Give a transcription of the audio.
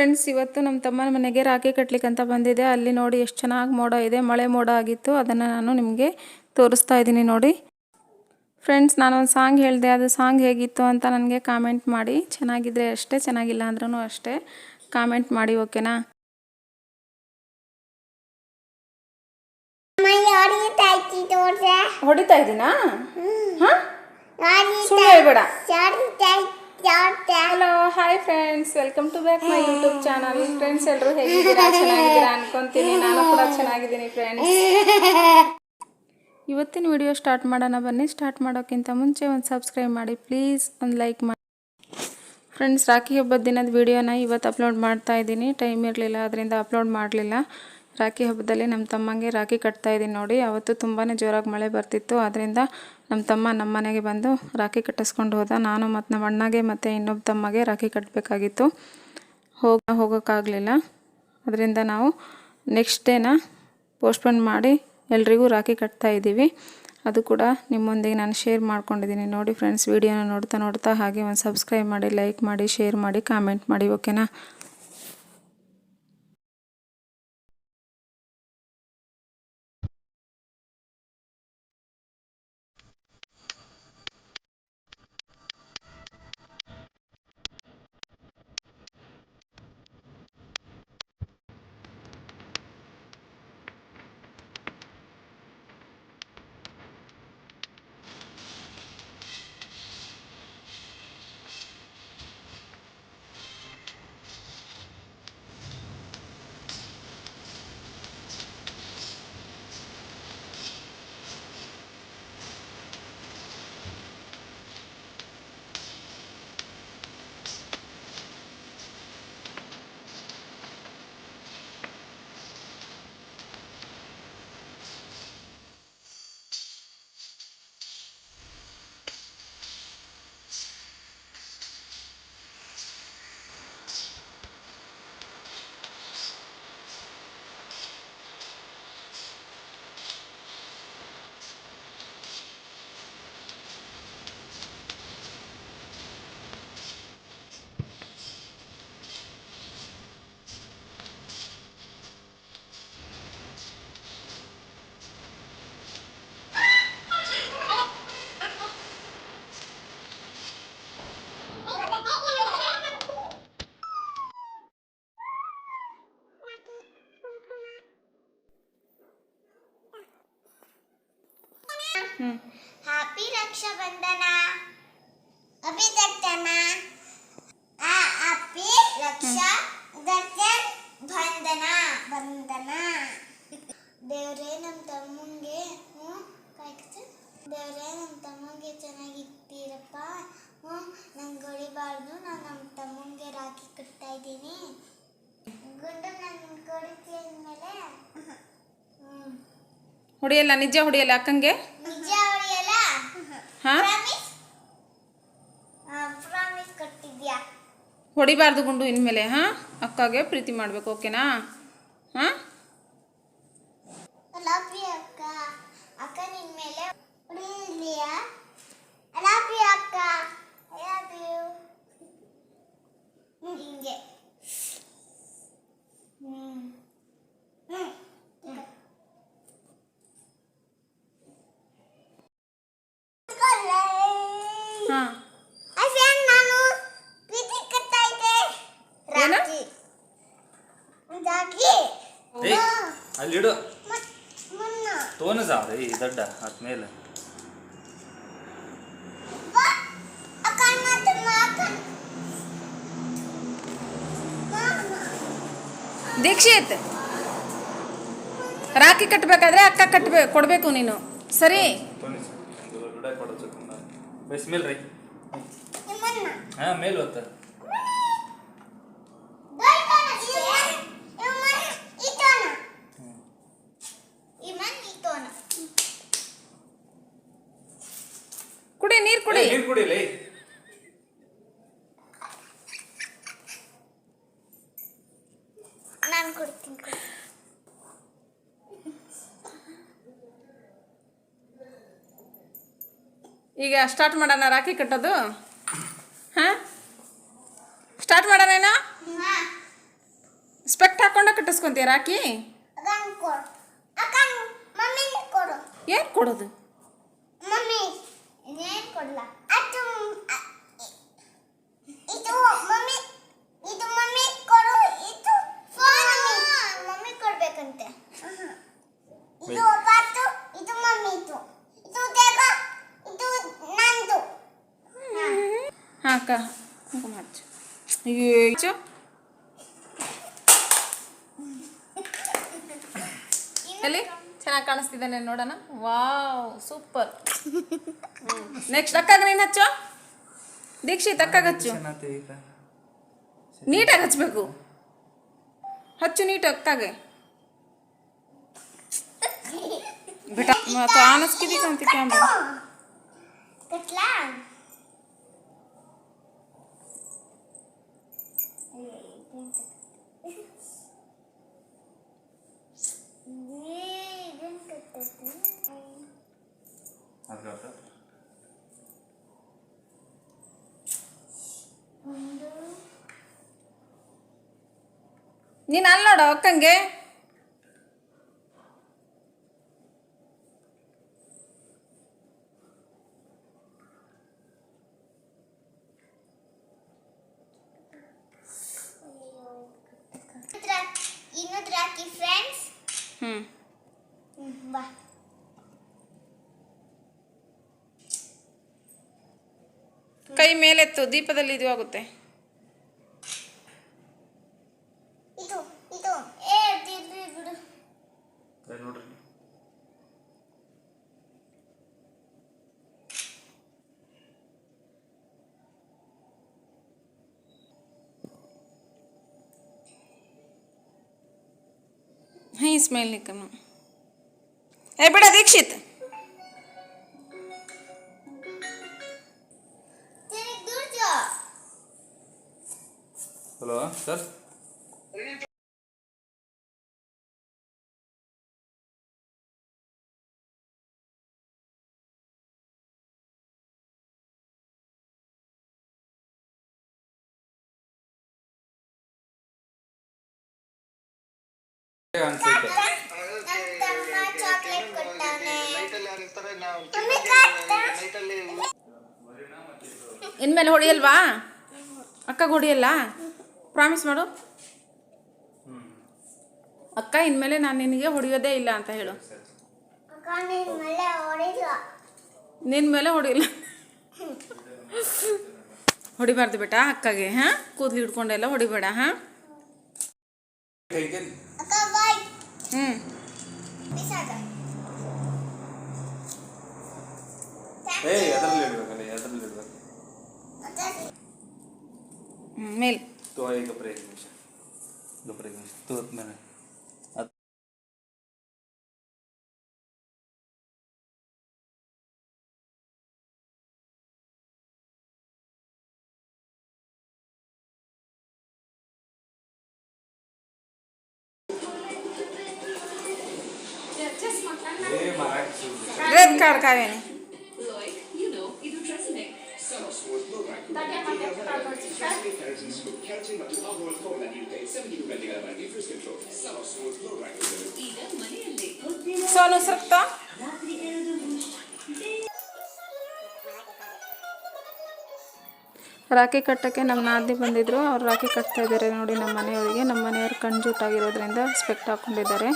Friends ಇವತ್ತು ನಮ್ಮ ತಮ್ಮನ ಮನೆಗೆ ರಾಖಿ ಕಟ್ಟಲಿಕ್ಕೆ ಅಂತ ಬಂದಿದೆ. ಅಲ್ಲಿ ನೋಡಿ ಎಷ್ಟು ಚೆನ್ನಾಗಿ ಮೋಡ ಇದೆ. ಮಳೆ ಮೋಡ ಆಗಿತ್ತು. ಅದನ್ನು ನಾನು ನಿಮಗೆ ತೋರಿಸ್ತಾ ಇದ್ದೀನಿ ನೋಡಿ. ಫ್ರೆಂಡ್ಸ್ ನಾನೊಂದು ಸಾಂಗ್ ಹೇಳಿದೆ. ಅದು ಸಾಂಗ್ ಹೇಗಿತ್ತು ಅಂತ ನನಗೆ ಕಾಮೆಂಟ್ ಮಾಡಿ. ಚೆನ್ನಾಗಿದ್ರೆ ಅಷ್ಟೇ ಚೆನ್ನಾಗಿಲ್ಲ ಅಂದ್ರೂ ಅಷ್ಟೇ. ಕಾಮೆಂಟ್ ಮಾಡಿ ಓಕೆನಾ ಹೊಡಿತಾ ಇದ್ದೀನಾ? ಹಾಂ? ಸುಳ್ಳು ಹೇಳ್ಬೇಡ. Hi friends welcome to back my YouTube channel friends ಎಲ್ಲರೂ ಹೇಗಿದ್ದೀರಾ? ಚೆನ್ನಾಗಿದ್ದೀರಾ ಅನ್ಕೊಂತೀನಿ. ನಾನು ಕೂಡ ಚೆನ್ನಾಗಿದ್ದೀನಿ ಫ್ರೆಂಡ್ಸ್ ಇವತ್ತಿನ ವಿಡಿಯೋ ಸ್ಟಾರ್ಟ್ ಮಾಡೋಣ ಬನ್ನಿ. ಸ್ಟಾರ್ಟ್ ಮಾಡೋಕ್ಕಿಂತ ಮುಂಚೆ ಒಂದು ಸಬ್ಸ್ಕ್ರೈಬ್ ಮಾಡಿ. ಪ್ಲೀಸ್ ಒಂದು ಲೈಕ್ ಮಾಡಿ. ಫ್ರೆಂಡ್ಸ್ ರಾಖಿ ಹಬ್ಬದ ದಿನದ ವಿಡಿಯೋನ ಇವತ್ತು ಅಪ್ಲೋಡ್ ಮಾಡ್ತಾ ಇದ್ದೀನಿ. ಟೈಮ್ ಇರಲಿಲ್ಲ, ಅದರಿಂದ ಅಪ್ಲೋಡ್ ಮಾಡಲಿಲ್ಲ. ರಾಖಿ ಹಬ್ಬದಲ್ಲಿ ನಮ್ಮ ತಮ್ಮಂಗೆ ರಾಖಿ ಕಟ್ತಾ ಇದ್ದೀನಿ ನೋಡಿ. ಅವತ್ತು ತುಂಬಾ ಜೋರಾಗಿ ಮಳೆ ಬರ್ತಿತ್ತು. ಅದರಿಂದ ನಮ್ಮ ತಮ್ಮ ನಮ್ಮ ಮನೆಗೆ ಬಂದು ರಾಖಿ ಕಟ್ಟಿಸ್ಕೊಂಡು ಹೋದ. ನಾನು ಮತ್ತು ನಮ್ಮ ಅಣ್ಣಗೆ ಮತ್ತು ಇನ್ನೊಬ್ಬ ತಮ್ಮಗೆ ರಾಖಿ ಕಟ್ಟಬೇಕಾಗಿತ್ತು ಹೋಗ ಹೋಗೋಕ್ಕಾಗಲಿಲ್ಲ. ಅದರಿಂದ ನಾವು ನೆಕ್ಸ್ಟ್ ಡೇನ ಪೋಸ್ಟ್ಪೋನ್ ಮಾಡಿ ಎಲ್ರಿಗೂ ರಾಖಿ ಕಟ್ತಾ ಇದ್ದೀವಿ ಅದು ಕೂಡ ನಿಮ್ಮೊಂದಿಗೆ ನಾನು ಶೇರ್ ಮಾಡ್ಕೊಂಡಿದ್ದೀನಿ ನೋಡಿ ಫ್ರೆಂಡ್ಸ್ ವೀಡಿಯೋನ ನೋಡ್ತಾ ನೋಡ್ತಾ ಹಾಗೆ ಒಂದು ಸಬ್ಸ್ಕ್ರೈಬ್ ಮಾಡಿ ಲೈಕ್ ಮಾಡಿ ಶೇರ್ ಮಾಡಿ ಕಾಮೆಂಟ್ ಮಾಡಿ ಓಕೆನಾ ಹ್ಯಾಪಿ ರಕ್ಷಾಬಂಧನ ಆ ಹ್ಯಾಪಿ ರಕ್ಷಾ ಗಟ್ಟೆ ಬಂಧನ ಬಂಧನ ದೇವ್ರೇ ನಮ್ಮ ತಮ್ಮಂಗೆ ಹ್ಞೂ ಕಾಯ್ತು ದೇವ್ರೇ ನಮ್ಮ ತಮ್ಮಂಗೆ ಚೆನ್ನಾಗಿರ್ತೀರಪ್ಪ ಹ್ಞೂ ನಂಗೆ ಹೊಡಿಬಾರ್ದು ನಾನು ನಮ್ಮ ತಮ್ಮಂಗೆ ರಾಖಿ ಕಟ್ತಾ ಇದ್ದೀನಿ. ಗುಂಡು ನನ್ನ ಕೊಡಿಸಿ ಅಂದಮೇಲೆ ಹ್ಞೂ. ಹೊಡಿಯಲ್ಲ ನಿಜ ಹೊಡಿಯಲ್ಲ ಅಕ್ಕಂಗೆ ನಿಜ ಹೊಡಿಯಲ್ಲ ಹಾಂ ಪ್ರಾಮಿಸ್ ಪ್ರಾಮಿಸ್ ಕೊಟ್ಟಿದ್ಯಾ ಹೊಡಿಬಾರ್ದು ಗುಂಡು ಇನ್ಮೇಲೆ ಹಾ ಅಕ್ಕಗೆ ಪ್ರೀತಿ ಮಾಡಬೇಕು ಓಕೆನಾ? ಹಾ ಅಕ್ಕ ಅಕ್ಕ ನಿನ್ ಮೇಲೆ ಹೊಡಿಲಿಯಾ ಲವ್ ಯು ಅಕ್ಕ ಲವ್ ಯು ಹಿಂಗೆ ಹ್ಮ್ ಹ್ಮ್ ಹಾಂ ಅದೇನ್ ನಾನು ಪ್ರೀತಿ ಕಟ್ತಾ ಇದ್ದೆ ಏನು? ರಾಖಿ ರಾಖಿ ಏಯ್ ಅಲ್ಲಿಡು ತೋನಸಾ ತೋನ ಈ ದಡ್ಡ ಆದ್ಮೇಲೆ ದೀಕ್ಷಿತ್. ರಾಖಿ ಕಟ್ಟಬೇಕಾದ್ರೆ ಅಕ್ಕ ಕಟ್ಟಬೇಕು ಕೊಡಬೇಕು ನೀನು. ಸರಿ? ಗಿಡ ಕೊಡೋದು ಬಸ್ ಮೇಲ್ ರೀ. ನಿಮ್ಮನ್ನ. ಹಾ ಮೇಲ್ ಹೊತ್ತ ಈಗ ಸ್ಟಾರ್ಟ್ ಮಾಡೋಣ, ರಾಖಿ ಕಟ್ಟೋದು? ಹಾಂ? ಸ್ಟಾರ್ಟ್ ಮಾಡೋಣ ಹಾ ಕಟ್ಟಿಸ್ಕೊಂತೀಯ ರಾಖಿ? ಏನು ಕೊಡೋದು? ಇದು ಇದು ಮಮ್ಮಿ ಇದು ಫೋನ್ ಮಮ್ಮಿ ಕೊಡ್ಬೇಕಂತೆ ಇದು ಪಾತು ಇದು ಮಮ್ಮಿದು ಇದು ದೇಗ ಇದು ನಂದು ಹಾಂ ಅಕ್ಕ ಕುಂಕುಮ ಹಚ್ಚು ಎಲ್ಲಿ ಚೆನ್ನಾಗಿ ಕಾಣಿಸ್ತಿದ್ದಾನೆ ನೋಡೋಣ. Wow super. ನೆಕ್ಸ್ಟ್ ಅಕ್ಕಾಗ ನೀನು ಹಚ್ಚು? ದೀಕ್ಷಿತ್ ಅಕ್ಕಾಗ ಹಚ್ಚು. ನೀಟಾಗಿ ಹಚ್ಚಬೇಕು ಹಚ್ಚು ನೀಟ್ ಅಕ್ಕಾಗೆ. ಬಿಟ್ಟ ಆನಸ್ಕಿದಿ ಕಾಂತಿ ಕ್ಯಾಮ್ರಾ ನೀನು ಅಲ್ಲಿ ನೋಡ ಅಕ್ಕಂಗೆ. ಕೈ ಮೇಲೆತ್ತು ದೀಪದಲ್ಲಿ ಇದು ಆಗುತ್ತೆ. સ્માઈલ નહીં કરવાનું એ બેટા દીક્ષિત હેલો સર ಇನ್ಮೇಲೆ ಹೊಡಿಯಲ್ವಾ? ಅಕ್ಕಗೆ ಹೊಡಿಯಲ್ಲ? ಪ್ರಾಮಿಸ್ ಮಾಡು. ಅಕ್ಕ ಇನ್ಮೇಲೆ ನಾನು ನಿನಗೆ ಹೊಡಿಯೋದೇ ಇಲ್ಲ ಅಂತ ಹೇಳು. ಅಕ್ಕ ನೀನು ನಿನ್ನ ಮೇಲೆ ಹೊಡಿಲ್ಲ. ಹೊಡಿಬಾರ್ದು ಬೇಟ ಅಕ್ಕಗೆ ಹಾಂ? ಕೂದಲು ಹಿಡ್ಕೊಂಡೆಲ್ಲ ಹೊಡಿಬೇಡ ಹಾಂ? হুম ಏಯ್ ಅದರಲ್ಲಿ ಇಡ್ಬೇಕಲ್ಲ ಅದರಲ್ಲಿ ಇಡ್ಬೇಕು ಮೇಲ್ ತೋ ಈಗ ಬ್ರೇಕ್ red card ಕಾವೇನಿ ಸೋನು ಸಕ್ತ ರಾಖಿ ಕಟ್ಟೋಕ್ಕೆ ನಮ್ಮ ನಾದಿ ಬಂದಿದ್ರು. ಅವ್ರು ರಾಖಿ ಕಟ್ತಾ ಇದ್ದಾರೆ ನೋಡಿ, ನಮ್ಮ ಮನೆಯವರಿಗೆ. ನಮ್ಮ ಮನೆಯವ್ರು ಕಣ್ಜೂಟಾಗಿರೋದ್ರಿಂದ ಸ್ಪೆಕ್ಟ್ ಹಾಕ್ಕೊಂಡಿದ್ದಾರೆ